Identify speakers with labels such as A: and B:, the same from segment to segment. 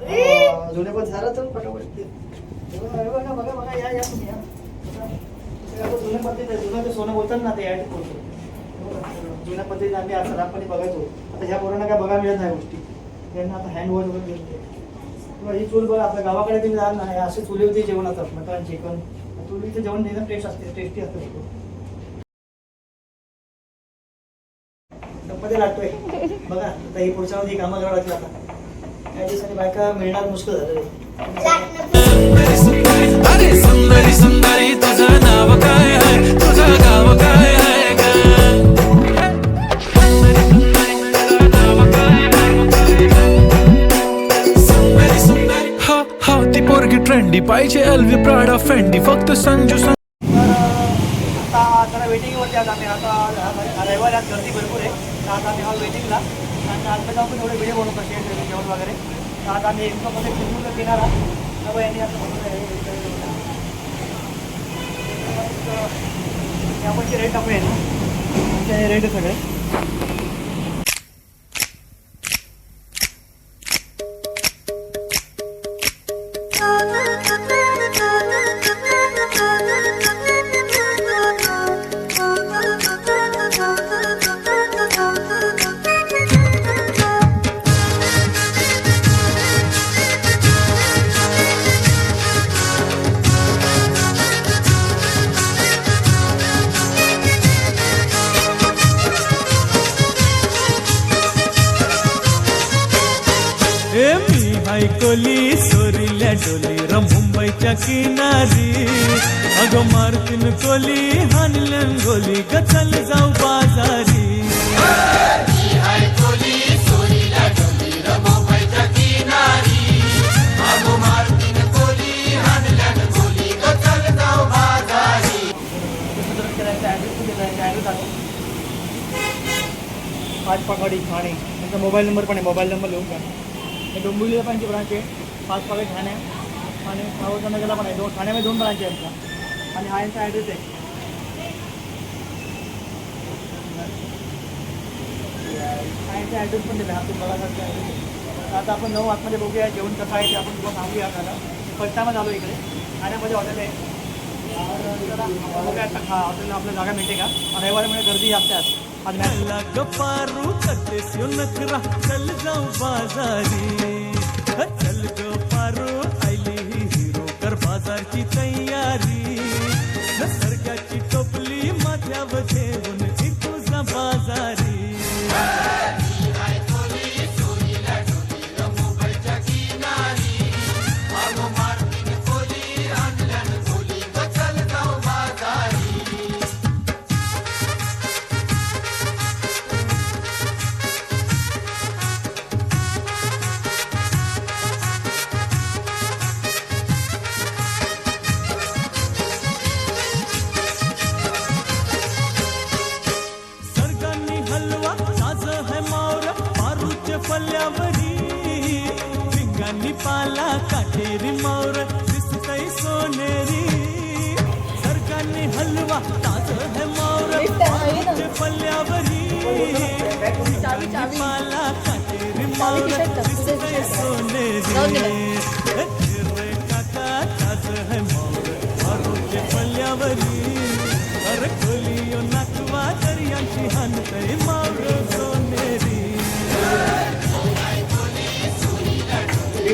A: जुने पण झालं तर बघा बघा या या तुम्ही जुन्या पद्धतीत जुनं ते सोनं बोलतात ना ते ऍड करतो जुन्या पद्धतीने आम्ही असं लहानपणी बघायचो आता ह्या पोरांना काय बघायला मिळत नाही गोष्टी त्यांना आता हँड वॉश वगैरे मिळते ही चूल बघा आपल्या गावाकडे तुम्ही जाल ना हे चुली चुलीवरती जेवण असतात मटण चिकन चुलीचं जेवण एकदम टेस्ट असते टेस्टी असतं खूप. ते लागतोय बघा आता ही पुढच्या मध्ये कामं करावं लागतील आता काही दिवसांनी बायका मिळणार मुश्किल झालं
B: अरे सुंदरी सुंदरी
A: ना
C: डोली र मुंबईच्या किनारी. अगं मारतीन कोली हानल्यान गोली गचल चल जाऊ बाजारी.
A: पाच पगाडी ठाणे. त्यांचा मोबाईल नंबर पण आहे मोबाईल नंबर लिहून घ्या. हे डोंबिवलीला पण ब्रांच आहे पाच पावे ठाणे. आणि सावरकर नगरला पण आहे. दोन ठाण्यामध्ये दोन ब्रांच आहे आमचा आणि हा यांचा ॲड्रेस आहे. हा यांचा ॲड्रेस पण दिला. हा तुम्ही ॲड्रेस आता आपण नऊ आतमध्ये बघूया जेवण कसं आहे ते आपण तुम्हाला सांगूया आपल्याला. फर्स्ट आलो इकडे. ठाण्यामध्ये हॉटेल आहे. तर जरा बघूया आता. खा हॉटेलला आपल्या जागा मिळते का? रविवारीमुळे गर्दी जास्त आहे. आज. आज मॅच
C: यो नखरा. चल जाऊ बाजारी. चल ग पारू आयली हिरो कर बाजारची तयारी. नसर्गाची टोपली माझ्यावर ठेवून बाजारी.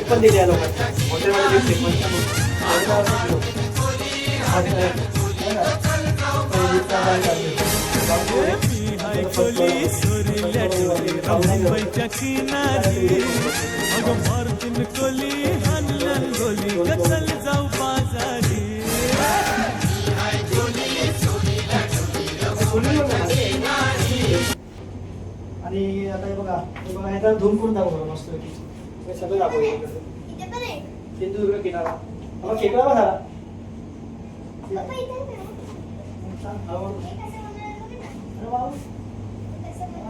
A: पण दिली आहे लोकांना हॉटेलमध्ये लिफ्ट आहे
C: मी हाय कोली सोरील्या डोली मुंबईच्या किनारी. अगं मारतीन कोली हानल्यान गोली ग चल जाऊ बाजारी.
A: आणि आता हे बघा हे बघा ह्याचा धूम करून दाखव बघा मस्त हे सगळं दाखव सिंधुदुर्ग किनारा. हा खेकडा बघा. अरे वा.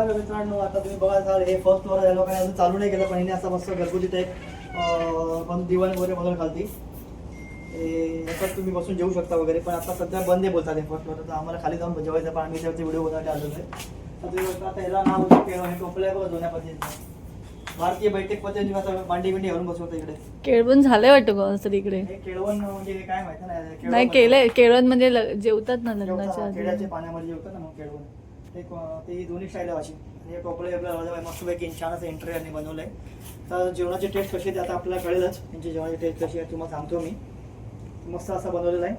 A: तर मित्रांनो आता तुम्ही बघा सर हे फर्स्ट फ्लोअर या लोकांनी अजून चालू नाही केलं पण हिने असं मस्त घरगुती टाईप पण दिवाण वगैरे घालती. हे याच्यात तुम्ही बसून जेवू शकता वगैरे पण आता सध्या बंद आहे बोलतात हे फर्स्ट फ्लोअर तर आम्हाला खाली जाऊन जेवायचं पण आम्ही त्याचे व्हिडिओ बनवायला आलेलो आहे. तर तुम्ही बघता आता याला नाव होतं केळवण टोपलं आहे बघा जुन्या पद्धतीचं. भारतीय बैठक मांडी बिंडी घालून बसवतं इकडे.
D: केळवण झालंय वाटतं तरी इकडे.
A: हे केळवण म्हणजे काय माहिती नाही केळवण म्हणजे-
D: केलंय केळवण म्हणजे जेवतात ना लग्नाच्या
A: पाण्यामध्ये जेवतात ना मग केळवण. ते क- ते दोन्ही स्टाईल आहे अशी. आणि हे टोपले आपल्याला लावलं मस्तपैकी छान असं एंट्री यांनी बनवलंय. तर जेवणाची टेस्ट कशी आहे आता आपल्याला कळेलच. त्यांची जेवणाची टेस्ट कशी आहे तुम्हाला सांगतो मी. मस्त असं बनवलेलं आहे.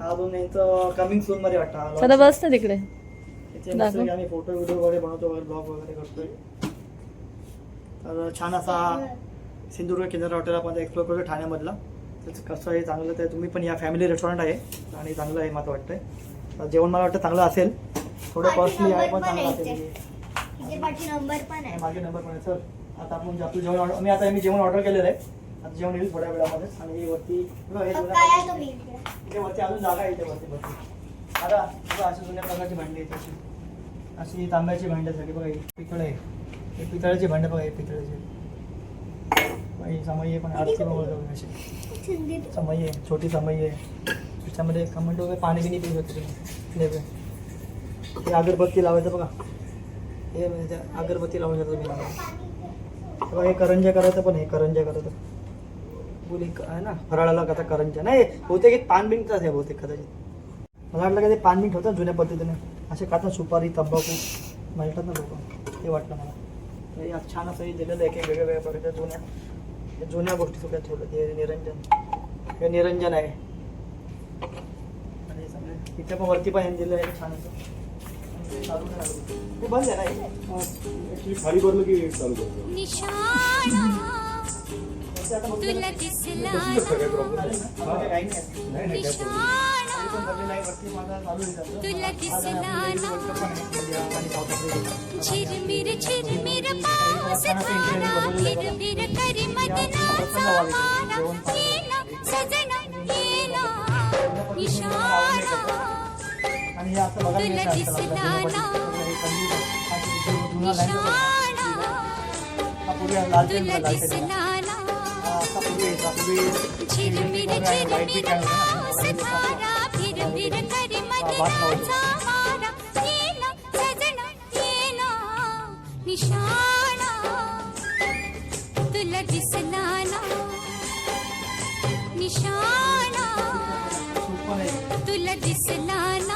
A: हा अजून यांचं कमिंग सून मध्ये वाटतं.
D: बस ना तिकडे.
A: आम्ही फोटो व्हिडिओ वगैरे बनवतो वगैरे ब्लॉग वगैरे करतोय. तर छान असा सिंधुदुर्ग केंद्र हॉटेल आपण एक्सप्लोर करतो ठाण्यामधला. त्याचं कसं आहे चांगलं तर तुम्ही पण या फॅमिली रेस्टॉरंट आहे. आणि चांगलं आहे मला वाटतंय. तर जेवण मला वाटतं चांगलं असेल. थोडं कॉस्टली आहे पण चांगलं
E: आहे पाठी नंबर पण आहे.
A: माझे नंबर पण आहे. सर आता आपण आपलं जेवण ऑर्डर मी आता मी जेवण ऑर्डर केलेलं आहे. आता जेवण येईल थोड्या वेळामध्ये. आणि हे वरती हे? इथे? वरती अजून जागा आहे इथे वरती वरती. आता बघा अशी जुन्या प्रकारची भांडी आहेत अशी. अशी तांब्याची भांडी सगळी बघा ही पितळ. आहे हे पितळाची भांडे बघा हे पितळाची. आहे पण आरती बघा अशी समई आहे छोटी समई आहे. त्याच्यामध्ये कमेंट वगैरे पाणी बिनी पिऊ शकतो तुम्ही. हे अगरबत्ती लावायचं बघा. हे म्हणजे त्या अगरबत्ती लावून शकतो तुम्ही बघा हे करंजा करायचं पण हे करंजा करायचं. बोली आहे ना फराळाला कसा करंजा नाही बहुतेक एक पान आहे बहुतेक कदाचित. मला वाटलं का ते पानबिंग ठेवतात जुन्या पद्धतीने. असे खातात सुपारी तंबाखू मिळतात ना लोक. ते वाटलं मला. तर हे छान असं हे दिलेलं आहे की वेगळ्या प्रकारच्या जुन्या जुन्या गोष्टी सगळ्या ठेवलं हे निरंजन. हे निरंजन आहे. आणि सगळे इथे पण वरती पण हे दिलं आहे छान असं. आणि चालू नाही लागलं. बंद आहे ना हे?
F: खाली भरलं की चालू करतो
G: निशाणा
A: वरती आता बंद
G: तुला. दिसला
F: काय प्रॉब्लेम
A: चालेल ना? आम्हाला काही नाही आहे.
F: नाही नाही काय प्रॉब्लेम
A: तरी पण
G: निशाणा
A: भरलेलं आहे. वरती माझा चालू आहे त्याचं.
G: तुला
A: आज
G: दिसला
A: आपली
G: ना.
A: वर्ल्ड कप पण आहे इंडिया आणि साऊथ आफ्रिका.
G: झिरमिर झिरमिर पाऊस धारा भिरभिर करी मदनाचा मारा येला सजना
A: आणि हे असं बघायला
G: तुला
A: मिळतं आजकाल
G: दिसला
A: आपल्या
G: ना.
A: कंदील, जो जुना लँड होता.
G: निशाणा.
A: पूर्वी लाल पेन लाल पेन.
G: निशाणा. तुला दिसला ना. निशाणा. तुला दिसला ना.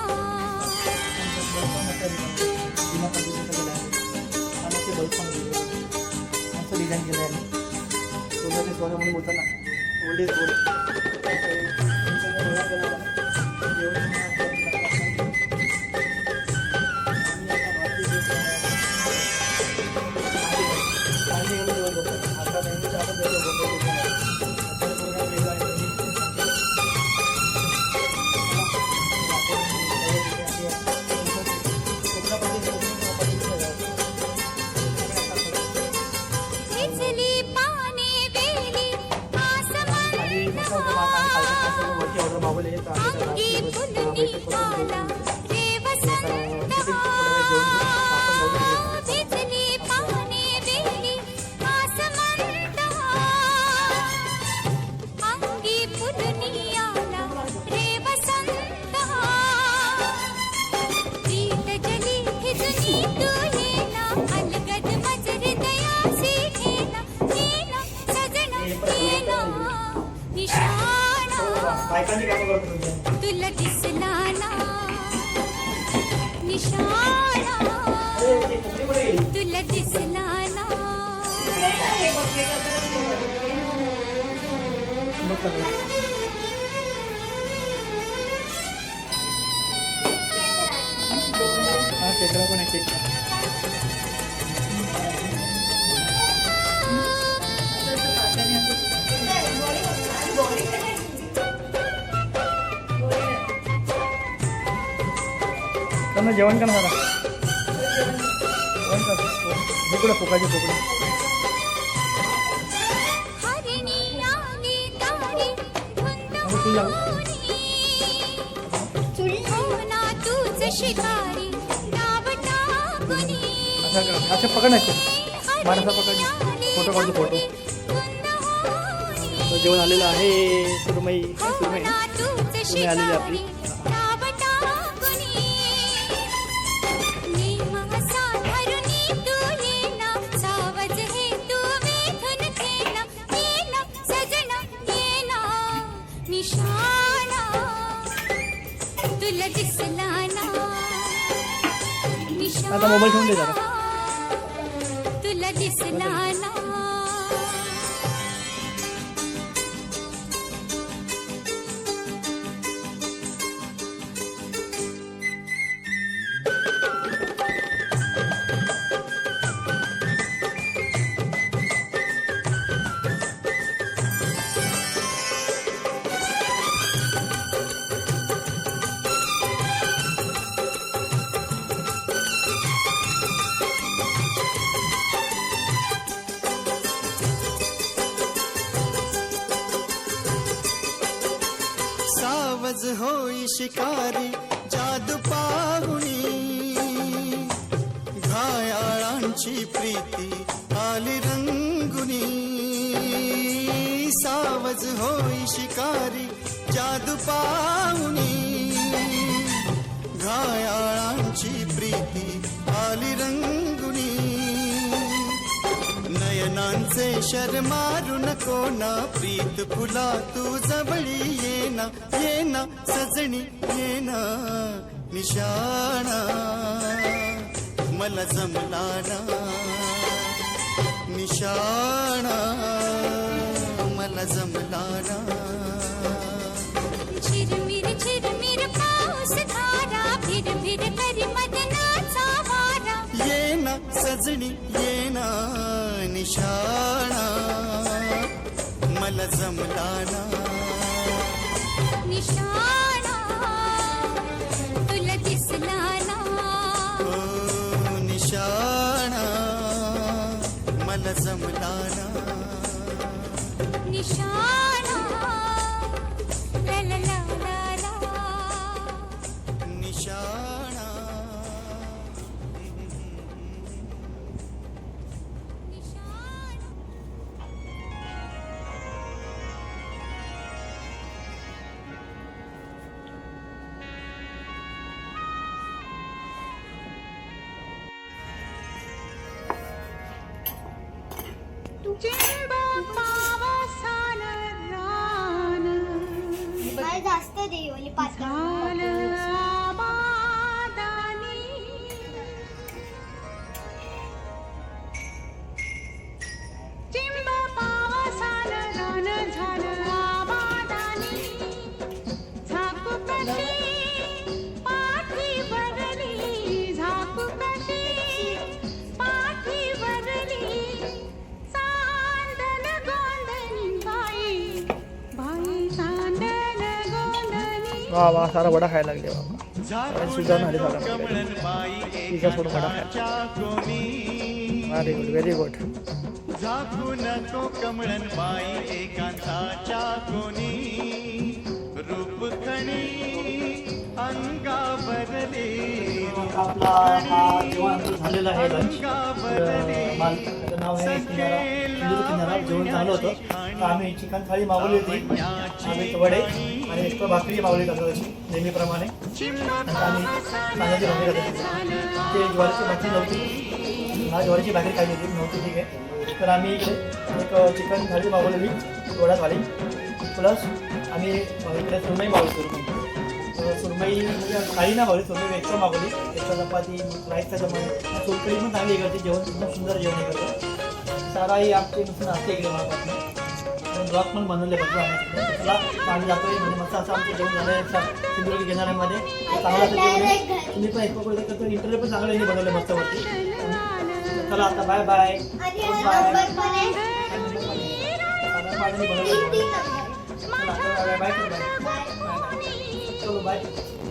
A: डिझाईन केलं आहे सोन्याचे ते सोनं म्हणून बोलताना ओल्ड इज गोल्ड
G: अंगी फुलनी नाना निशाणा तुला दिसला ना
E: चुडली
G: शिकारी नाव टाकुनी
A: असं करा. असं पकड नाही माणसा पकड फोटो काढतो फोटो. जेवण आलेलं आहे सुरमई. सुरमई सुरमई आलेली आपली. आता मोबाईल ठेवून दे जरा.
G: तुला दिसला ना
H: आज होई शिकारी जादू पाहुणी. घायाळांची प्रीती आली रंगुनी. सावज होई शिकारी जादू पाहुणी. घायाळांची प्रीती आली रंगुनी. नयनांचे शर मारू नको ना प्रीत फुला तू जवळी ये ना ये ना सजणी ये ना निशाणा मला जमला ना निशाणा मला जमला ना
G: झिरमिर झिरमिर पाऊस धारा फिर फिर करी मदनाचा वारा.
H: ये ना सजणी ये निशाणा मला जमला ना
G: निशाणा तुला दिसला ना
H: ओ निशाणा मला जमला ना
G: निशाणा
E: जास्त दे ओली पाच
A: वा वा सारा वडा खायला लागले बाबा. सुधारणा आली सारा तिचा वडा. खायला व्हेरी गुड व्हेरी गुड
H: झाकू नको कमळन बाई एकांताच्या कोणी रूप
A: आपला हा जेवण झालेलं आहे. लंच माल त्याचं नाव आहे किनारा सिंधुदुर्ग किनारा जेवण झालं होतं. तर आम्ही चिकन थाळी मागवली होती. आम्ही वडे आणि एक्स्ट्रा भाकरी मागवली होती अशी नेहमीप्रमाणे. आम्ही तांदळाची भाकरी खात होतो. ते ज्वारीची भाकरी नव्हती. हा ज्वारीची भाकरी खायची होती नव्हती ठीक आहे. तर आम्ही एक चिकन थाळी मागवलेली वडा थाळी प्लस आम्ही इकडे सुरमई मागवली तर सुरमई थाळी ना मागवली सुरमई एक्स्ट्रा मागवली. एक्स्ट्रा चपाती राईसचा चपाती सोलकडी पण चांगली करते जेवण एकदम सुंदर जेवण करते साराही आमची नुसतं असते इकडे महाराष्ट्रात ब्लॉग पण बनवले बघतो आम्ही चला आम्ही जातोय. म्हणजे मस्त असं आमचं जेवण झालं आहे सिंधुदुर्ग किनाऱ्यामध्ये. चांगलं असं जेवण आहे तुम्ही पण एक तर इंटरव्ह्यू पण चांगलं यांनी बनवले मस्त वरती. चला आता बाय बाय
E: आहे
A: बाय बाय चलो बाय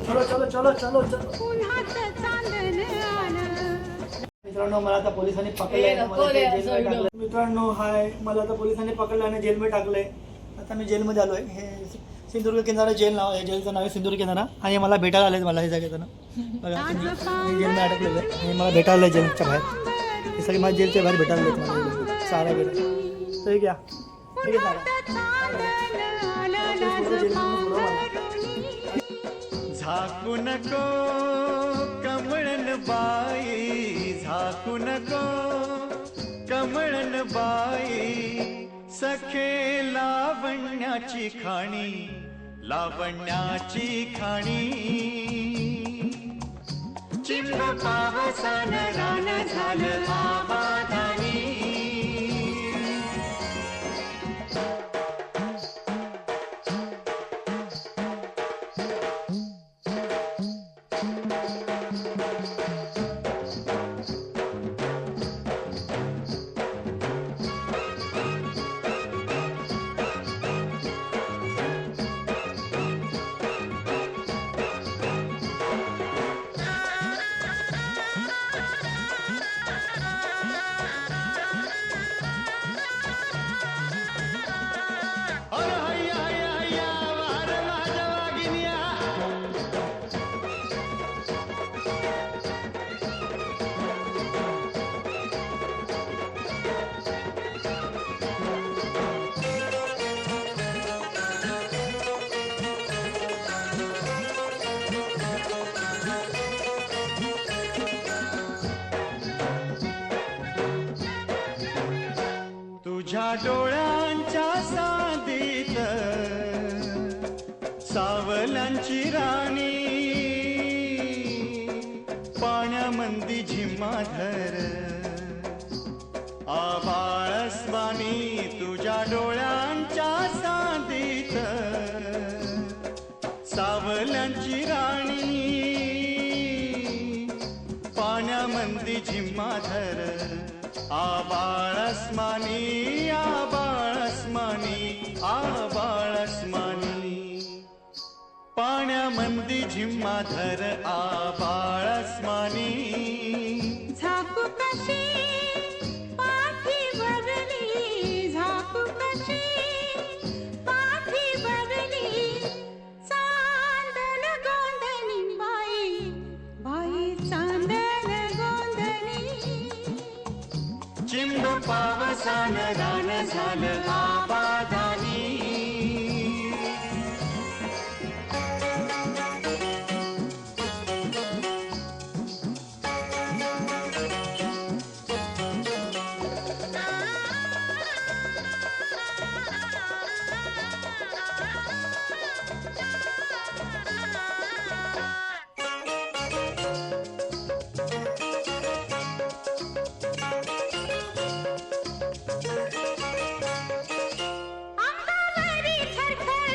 A: चलो चलो चलो चलो चलो। मित्रांनो मला आता पोलिसांनी मला ते जेलमध्ये. टाकलंय. मित्रांनो हाय मला आता पोलिसांनी पकडलं आणि जेलमध्ये टाकलंय. आता मी जेलमध्ये आलोय. हे सिंधुदुर्ग किनारा जेल नाव आहे जेलचं नाव आहे सिंधुदुर्ग किनारा. आणि मला भेटायला आले मला हे जागेचं बघा मी जेलमध्ये अडकलेलं आहे. आणि मला भेटायला आलं जेलच्या बाहेर. हे सगळे माझ्या जेलच्या बाहेर भेटायला आले मला सारा वगैरे तर हे घ्या ठीक आहे
H: झाकू नको कमळन बाई झाकू नको. कमळन बाई सखे लावण्याची खाणी लावण्याची खाणी. चिंब पावसान रान झालं आबादानी. तुझ्या डोळ्यांच्या साधीत सावलांची राणी. पाण्यामंदी झिम्माधर आबाळस्वानी तुझ्या डोळ्यांच्या साधीत सावलांची राणी. पाण्यामंदी झिम्माधर आबाळस्मनि आबाळस्मनि पाणमन्दि जिम् धर आबाळस्मनि. किम्बपासाल गानी